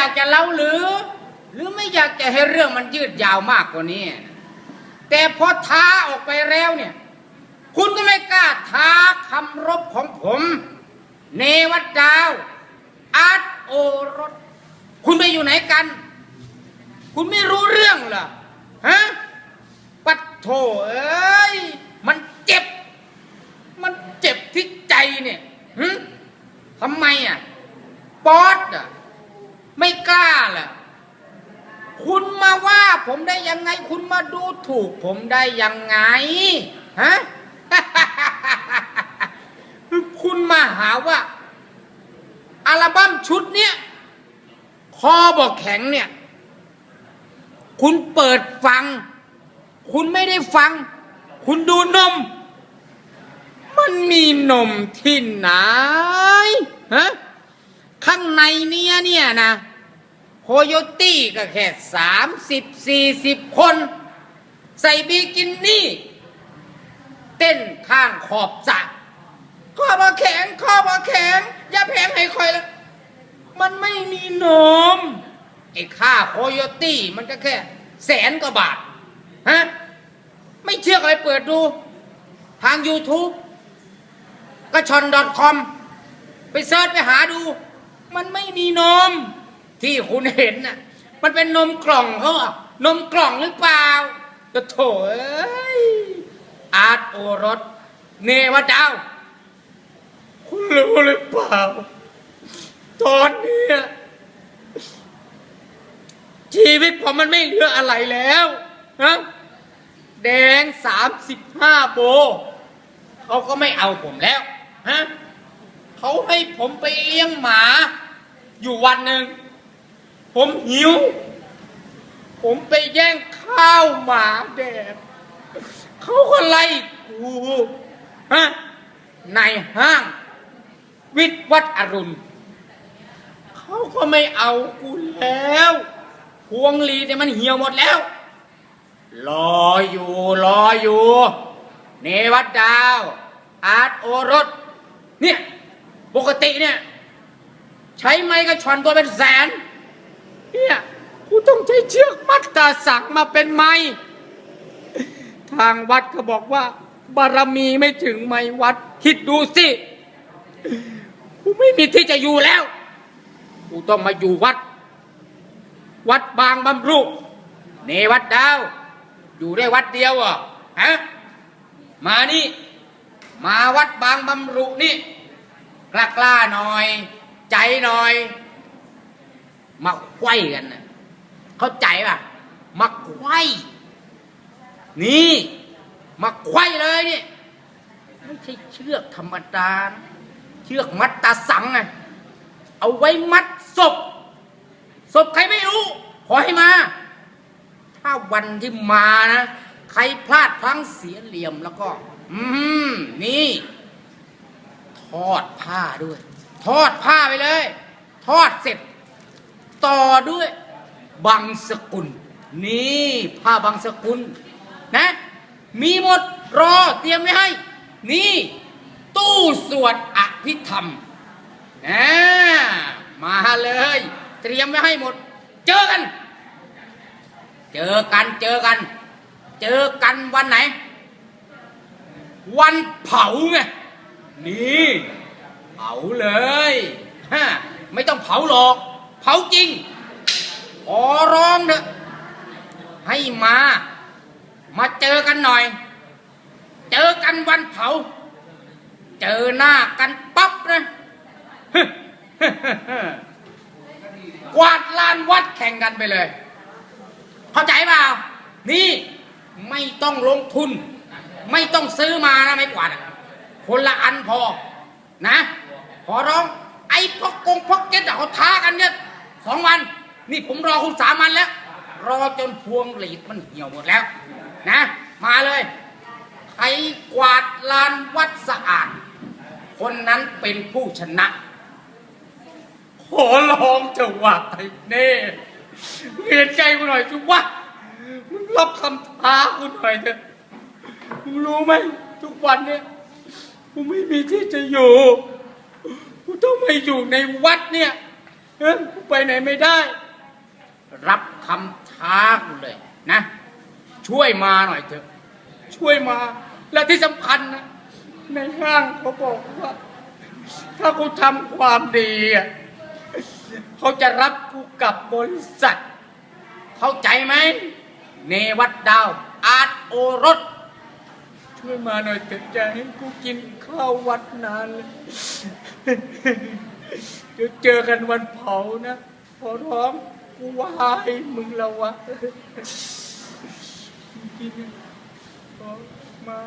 อยากจะเล่าหรือ หรือไม่อยากจะให้เรื่องมันยืดยาวมากกว่านี้ แต่พอท้าออกไปแล้วเนี่ย คุณก็ไม่กล้าท้าคำรบของผม เนวัดดาวอาร์ตโอรส คุณไปอยู่ไหนกัน คุณไม่รู้เรื่องเหรอฮะปัดโถเอ้ย มันเจ็บ มันเจ็บที่ใจเนี่ยหึทำไมอะ ป๊อดอะ ไม่กล้าเหรอคุณมาว่าผมได้ ยังไงคุณมาดูถูกผมได้ยังไงฮะคุณมาหาว่า อัลบั้มชุดเนี้ยคอบอกแข็งเนี่ย คุณเปิดฟัง คุณไม่ได้ฟัง คุณดูนม มันมีนมที่ไหนฮะข้างในเนี้ยเนี่ยนะ โคโยตี้ก็แค่สามสิบสี่สิบคน ใส่บิกินนี่ เต้นข้างขอบสระข้อบอแข็งข้อบอแข็ง อย่าแพงให้คอยละมันไม่มีนมไอ้ค่าโคโยตี้มันก็แค่แสนกว่าบาท ฮะ ไม่เชื่อก็ไปเปิดดู ทาง YouTube กระชอน .com ไปเซิร์ชไปหาดู มันไม่มีนม ที่คุณเห็นน่ะ มันเป็นนมกล่องเขาอะนมกล่องหรือเปล่าก็โถเอ้ยอาร์ตโอรส เนวดาวคุณรู้หรือเปล่า ตอนนี้ชีวิตผมมันไม่เหลืออะไรแล้วฮะแดงสามสิบห้าโบ เขาก็ไม่เอาผมแล้วฮะเขาให้ผมไปเลี้ยงหมา อยู่วันหนึ่ง ผมหิว ผมไปแย่งข้าวหมาแดดเขาก็ไล่กูฮะในห้าง วิทย์วัดอรุณเขาก็ไม่เอากูแล้วพวงหลีดเนี่ยมันเหี่ยวหมดแล้ว รออยู่รออยู่ เนวัดดาว อาร์ตโอรส เนี่ย ปกติเนี่ย ใช้ไม้กระชอนตัวเป็นแสน เนี่ยกูต้องใช้เชือกมัดตาสักมาเป็นไม้ทางวัดก็บอกว่า บารมีไม่ถึงไม้วัด คิดดูสิกูไม่มีที่จะอยู่แล้วกูต้องมาอยู่วัด วัดบางบำรุเนวัดดาว อยู่ได้วัดเดียวอะฮะมานี่ มาวัดบางบำรุนี่กล้ากล้าหน่อย ใจหน่อย มาไขว้กันนะเข้าใจป่ะ มาไขว้นี่ มาไขว้เลยนี่ไม่ใช่เชือกธรรมดานะเชือกมัดตาสังไงเอาไว้มัดศพศพใครไม่รู้ ขอให้มา ถ้าวันที่มานะใครพลาดพลั้งเสียเหลี่ยมแล้วก็ อืมนี่ ทอดผ้าด้วย ทอดผ้าไปเลย ทอดเสร็จ ต่อด้วยบังสกุล นี่ผ้าบังสกุลนะ มีหมดรอเตรียมไว้ให้ นี่ ตู้สวดอภิธรรมนะมาเลย เตรียมไว้ให้หมด เจอกัน เจอกันเจอกัน เจอกันวันไหน วันเผาไงนี่ เผาเลยฮะไม่ต้องเผาหรอก เผาจริง ขอร้องเถอะให้มา มาเจอกันหน่อย เจอกันวันเผา เจอหน้ากันปั๊บนะกวาดลานวัดแข่งกันไปเลย เข้าใจเปล่า นี่ไม่ต้องลงทุน ไม่ต้องซื้อมานะไม่กวาดคนละอันพอ นะ ขอร้อง ไอ้พกกงพกเก็ตเขาท้ากันเนี่ย สองวัน นี่ผมรอคุณสามวันแล้ว รอจนพวงหลีดมันเหี่ยวหมดแล้ว นะ มาเลยใครกวาดลานวัดสะอาด คนนั้นเป็นผู้ชนะขอร้องเถอะว่าไอ้เน่เห็นใจกูหน่อยสิวะมึงรับคำท้ากูหน่อยเถอะมึงรู้ไหมทุกวันเนี่ยกูไม่มีที่จะอยู่กูต้องมาอยู่ในวัดเนี่ย เอ้ยกูไปไหนไม่ได้ รับคำท้ากูเลยนะ ช่วยมาหน่อยเถอะ ช่วยมา และที่สำคัญนะ ในห้างเขาบอกว่า ถ้ากูทำความดีอะเขาจะรับกูกลับบริษัท เข้าใจไหม เนวัดดาว อาร์ตโอรส ช่วยมาหน่อยเถอะจะให้กูกินข้าววัดนานเลย เดี๋ยวเจอกันวันเผานะขอร้องกูวายมึงละวะกินขอมา